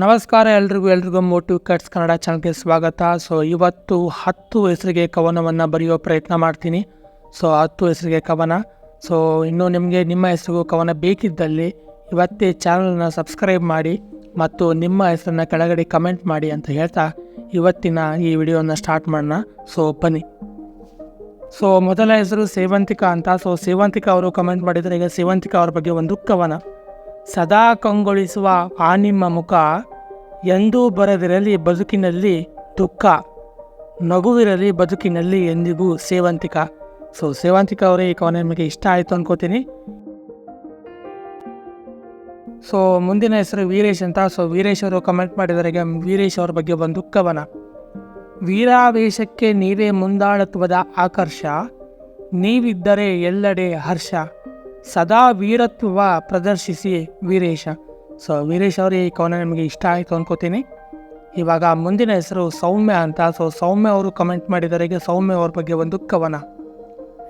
ನಮಸ್ಕಾರ ಎಲ್ರಿಗೂ ಎಲ್ರಿಗೂ ಮೋಟಿವ್ ಕಟ್ಸ್ ಕನ್ನಡ ಚಾನಲ್ಗೆ ಸ್ವಾಗತ. ಸೊ ಇವತ್ತು ಹತ್ತು ಹೆಸರಿಗೆ ಕವನವನ್ನು ಬರೆಯೋ ಪ್ರಯತ್ನ ಮಾಡ್ತೀನಿ. ಸೊ ಹತ್ತು ಹೆಸರಿಗೆ ಕವನ. ಸೊ ಇನ್ನು ನಿಮಗೆ ನಿಮ್ಮ ಹೆಸರಿಗೂ ಕವನ ಬೇಕಿದ್ದಲ್ಲಿ ಇವತ್ತೇ ಚಾನಲನ್ನು ಸಬ್ಸ್ಕ್ರೈಬ್ ಮಾಡಿ ಮತ್ತು ನಿಮ್ಮ ಹೆಸರನ್ನು ಕೆಳಗಡೆ ಕಮೆಂಟ್ ಮಾಡಿ ಅಂತ ಹೇಳ್ತಾ ಇವತ್ತಿನ ಈ ವಿಡಿಯೋನ ಸ್ಟಾರ್ಟ್ ಮಾಡೋಣ. ಸೊ ಬನ್ನಿ. ಸೊ ಮೊದಲ ಹೆಸರು ಸೇವಂತಿಕಾ ಅಂತ. ಸೊ ಸೇವಂತಿಕಾ ಅವರು ಕಮೆಂಟ್ ಮಾಡಿದರೆ ಈಗ ಸೇವಂತಿಕಾ ಅವ್ರ ಬಗ್ಗೆ ಒಂದು ಕವನ. ಸದಾ ಕಂಗೊಳಿಸುವ ಆ ನಿಮ್ಮ ಮುಖ ಎಂದೂ ಬರದಿರಲಿ ಬದುಕಿನಲ್ಲಿ ದುಃಖ, ನಗುವಿರಲಿ ಬದುಕಿನಲ್ಲಿ ಎಂದಿಗೂ ಸೇವಂತಿಕ. ಸೊ, ಸೇವಂತಿಕ ಅವರೇ ಈ ಕವನ ನಿಮಗೆ ಇಷ್ಟ ಆಯಿತು ಅನ್ಕೋತೀನಿ. ಸೊ, ಮುಂದಿನ ಹೆಸರು ವೀರೇಶ್ ಅಂತ. ಸೊ, ವೀರೇಶ್ ಅವರು ಕಮೆಂಟ್ ಮಾಡಿದರೆ ಈಗ ವೀರೇಶ್ ಅವ್ರ ಬಗ್ಗೆ ಒಂದು ಕವನ ವೀರಾವೇಶಕ್ಕೆ ನೀವೇ ಮುಂದಾಳತ್ವದ ಆಕರ್ಷ, ನೀವಿದ್ದರೆ ಎಲ್ಲೆಡೆ ಹರ್ಷ. ಸದಾ ವೀರತ್ವ ಪ್ರದರ್ಶಿಸಿ ವೀರೇಶ. ಸೊ ವೀರೇಶ್ ಅವರು, ಈ ಕವನ ನಿಮಗೆ ಇಷ್ಟ ಆಯಿತು ಅನ್ಕೋತೀನಿ. ಇವಾಗ ಮುಂದಿನ ಹೆಸರು ಸೌಮ್ಯ ಅಂತ. ಸೊ ಸೌಮ್ಯ ಅವರು ಕಮೆಂಟ್ ಮಾಡಿದರೆ ಈಗ ಸೌಮ್ಯ ಅವ್ರ ಬಗ್ಗೆ ಒಂದು ಕವನ.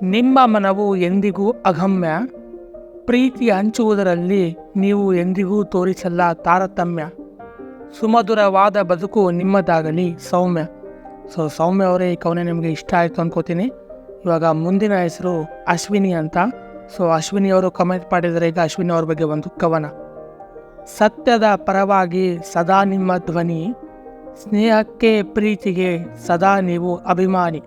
ನಿಮ್ಮ ಮನವು ಎಂದಿಗೂ ಅಗಮ್ಯ. ಪ್ರೀತಿ ಹಂಚುವುದರಲ್ಲಿ ನೀವು ಎಂದಿಗೂ ತೋರಿಸಲ್ಲ ತಾರತಮ್ಯ. ಸುಮಧುರವಾದ ಬದುಕು ನಿಮ್ಮದಾಗಲಿ ಸೌಮ್ಯ. ಸೊ ಸೌಮ್ಯ ಅವರೇ, ಈ ಕವನ ನಿಮಗೆ ಇಷ್ಟ ಆಯಿತು ಅನ್ಕೋತೀನಿ. ಇವಾಗ ಮುಂದಿನ ಹೆಸರು ಅಶ್ವಿನಿ ಅಂತ. ಸೊ ಅಶ್ವಿನಿ ಅವರು ಕಮೆಂಟ್ ಮಾಡಿದರೆ ಈಗ ಅಶ್ವಿನಿ ಅವ್ರ ಬಗ್ಗೆ ಒಂದು ಕವನ. ಸತ್ಯದ ಪರವಾಗಿ ಸದಾ ನಿಮ್ಮ ಧ್ವನಿ, ಸ್ನೇಹಕ್ಕೆ ಪ್ರೀತಿಗೆ ಸದಾ ನೀವು ಅಭಿಮಾನಿ.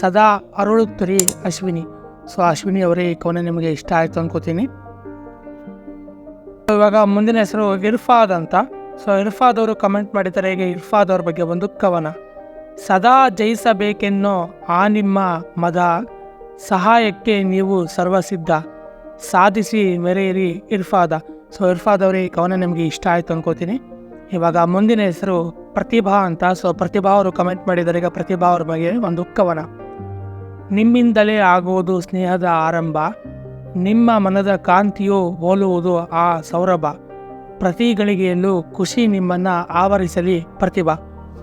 ಸದಾ ಅರಳುತ್ತೀರಿ ಅಶ್ವಿನಿ. ಸೊ ಅಶ್ವಿನಿ ಅವರೇ ಈ ಕವನ ನಿಮಗೆ ಇಷ್ಟ ಆಯಿತು ಅನ್ಕೋತೀನಿ. ಇವಾಗ ಮುಂದಿನ ಹೆಸರು ಇರ್ಫಾದ್ ಅಂತ. ಸೊ ಇರ್ಫಾದ್ ಅವರು ಕಮೆಂಟ್ ಮಾಡಿದ್ದಾರೆ ಈಗ ಇರ್ಫಾದ್ ಅವ್ರ ಬಗ್ಗೆ ಒಂದು ಕವನ. ಸದಾ ಜಯಿಸಬೇಕೆನ್ನೋ ಆ ನಿಮ್ಮ ಮದ ಸಹಾಯಕ್ಕೆ ನೀವು ಸರ್ವಸಿದ್ಧ. ಸಾಧಿಸಿ ಮೆರೆಯಿರಿ ಇರ್ಫಾದ. ಸೊ, ಇರ್ಫಾದ್ ಅವರೇ ಕವನ ನಿಮಗೆ ಇಷ್ಟ ಆಯಿತು ಅನ್ಕೋತೀನಿ. ಇವಾಗ ಮುಂದಿನ ಹೆಸರು ಪ್ರತಿಭಾ ಅಂತ. ಸೊ, ಪ್ರತಿಭಾ ಅವರು ಕಮೆಂಟ್ ಮಾಡಿದ್ದಾರೆ. ಈಗ ಪ್ರತಿಭಾ ಅವ್ರ ಬಗ್ಗೆ ಒಂದು ಕವನ. ನಿಮ್ಮಿಂದಲೇ ಆಗುವುದು ಸ್ನೇಹದ ಆರಂಭ. ನಿಮ್ಮ ಮನದ ಕಾಂತಿಯು ಹೋಲುವುದು ಆ ಸೌರಭ. ಪ್ರತಿ ಗಳಿಗೆಯಲ್ಲೂ ಖುಷಿ ನಿಮ್ಮನ್ನು ಆವರಿಸಲಿ ಪ್ರತಿಭಾ.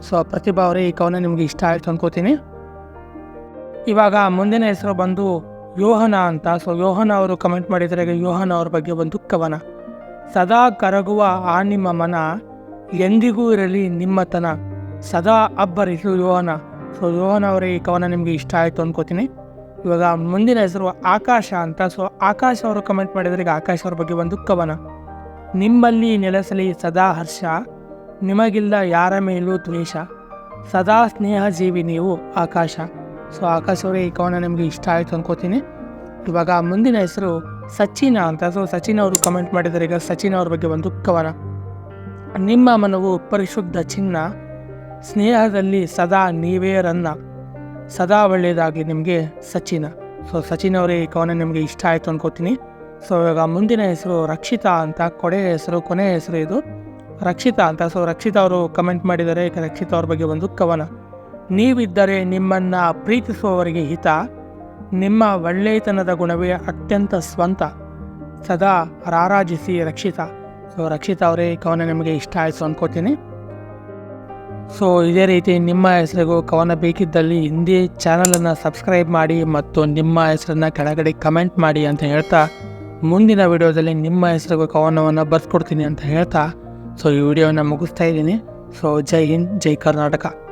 ಸೊ, ಪ್ರತಿಭಾ ಅವರೇ, ಈ ಕವನ ನಿಮಗೆ ಇಷ್ಟ ಆಯಿತು ಅನ್ಕೋತೀನಿ. ಇವಾಗ ಮುಂದಿನ ಹೆಸರು ಬಂದು ಯೋಹನ ಅಂತ. ಸೊ ಯೋಹನ ಅವರು ಕಮೆಂಟ್ ಮಾಡಿದರೆ ಯೋಹನ ಅವ್ರ ಬಗ್ಗೆ ಒಂದು ಕವನ ಸದಾ ಕರಗುವ ಆ ನಿಮ್ಮ ಮನ ಎಂದಿಗೂ ಇರಲಿ ನಿಮ್ಮತನ. ಸದಾ ಅಬ್ಬರಿಸು ಯೋಹನ. ಸೊ ಯೋಹನ ಅವರ ಈ ಕವನ ನಿಮಗೆ ಇಷ್ಟ ಆಯಿತು ಅನ್ಕೋತೀನಿ. ಇವಾಗ ಮುಂದಿನ ಹೆಸರು ಆಕಾಶ ಅಂತ. ಸೊ ಆಕಾಶ ಅವರು ಕಮೆಂಟ್ ಮಾಡಿದರೆ ಈಗ ಆಕಾಶ ಅವ್ರ ಬಗ್ಗೆ ಒಂದು ಕವನ ನಿಮ್ಮಲ್ಲಿ ನೆಲೆಸಲಿ ಸದಾ ಹರ್ಷ. ನಿಮಗಿಲ್ಲ ಯಾರ ಮೇಲೂ ದ್ವೇಷ. ಸದಾ ಸ್ನೇಹ ಜೀವಿ ನೀವು ಆಕಾಶ. ಸೊ ಆಕಾಶ್ ಅವರೇ ಈ ಕವನ ನಿಮಗೆ ಇಷ್ಟ ಆಯಿತು ಅನ್ಕೋತೀನಿ. ಇವಾಗ ಮುಂದಿನ ಹೆಸರು ಸಚಿನ ಅಂತ. ಸೊ ಸಚಿನ್ ಅವರು ಕಮೆಂಟ್ ಮಾಡಿದ್ದಾರೆ. ಈಗ ಸಚಿನ್ ಅವ್ರ ಬಗ್ಗೆ ಒಂದು ಕವನ. ನಿಮ್ಮ ಮನವು ಪರಿಶುದ್ಧ ಚಿನ್ನ. ಸ್ನೇಹದಲ್ಲಿ ಸದಾ ನೀವೇ ರನ್ನ. ಸದಾ ಒಳ್ಳೆಯದಾಗಲಿ ನಿಮಗೆ ಸಚಿನ. ಸೊ ಸಚಿನ್ ಅವರೇ ಈ ಕವನ ನಿಮಗೆ ಇಷ್ಟ ಆಯಿತು ಅನ್ಕೋತೀನಿ. ಸೊ ಇವಾಗ ಮುಂದಿನ ಹೆಸರು ರಕ್ಷಿತಾ ಅಂತ. ಕೊಡೆಯ ಹೆಸರು ಕೊನೆಯ ಹೆಸರು ಇದು. ರಕ್ಷಿತಾ ಅಂತ. ಸೊ ರಕ್ಷಿತಾ ಅವರು ಕಮೆಂಟ್ ಮಾಡಿದ್ದಾರೆ. ಈಗ ರಕ್ಷಿತಾ ಅವ್ರ ಬಗ್ಗೆ ಒಂದು ಕವನ. ನೀವಿದ್ದರೆ ನಿಮ್ಮನ್ನು ಪ್ರೀತಿಸುವವರಿಗೆ ಹಿತ. ನಿಮ್ಮ ಒಳ್ಳೆಯತನದ ಗುಣವೇ ಅತ್ಯಂತ ಸ್ವಂತ. ಸದಾ ರಾರಾಜಿಸಿ ರಕ್ಷಿತ. ಸೊ, ರಕ್ಷಿತ ಅವರೇ, ಕವನ ನಿಮಗೆ ಇಷ್ಟ ಆಯಿತು ಅಂದ್ಕೋತೀನಿ ಸೊ, ಇದೇ ರೀತಿ ನಿಮ್ಮ ಹೆಸರಿಗೂ ಕವನ ಬೇಕಿದ್ದಲ್ಲಿ ಹಿಂದಿ ಚಾನಲನ್ನು ಸಬ್ಸ್ಕ್ರೈಬ್ ಮಾಡಿ ಮತ್ತು ನಿಮ್ಮ ಹೆಸರನ್ನು ಕೆಳಗಡೆ ಕಮೆಂಟ್ ಮಾಡಿ ಅಂತ ಹೇಳ್ತಾ, ಮುಂದಿನ ವಿಡಿಯೋದಲ್ಲಿ ನಿಮ್ಮ ಹೆಸರಿಗೂ ಕವನವನ್ನು ಬರ್ಸ್ಕೊಡ್ತೀನಿ ಅಂತ ಹೇಳ್ತಾ, ಸೊ, ಈ ವಿಡಿಯೋನ ಮುಗಿಸ್ತಾ ಇದ್ದೀನಿ. ಸೊ, ಜೈ ಹಿಂದ್, ಜೈ ಕರ್ನಾಟಕ.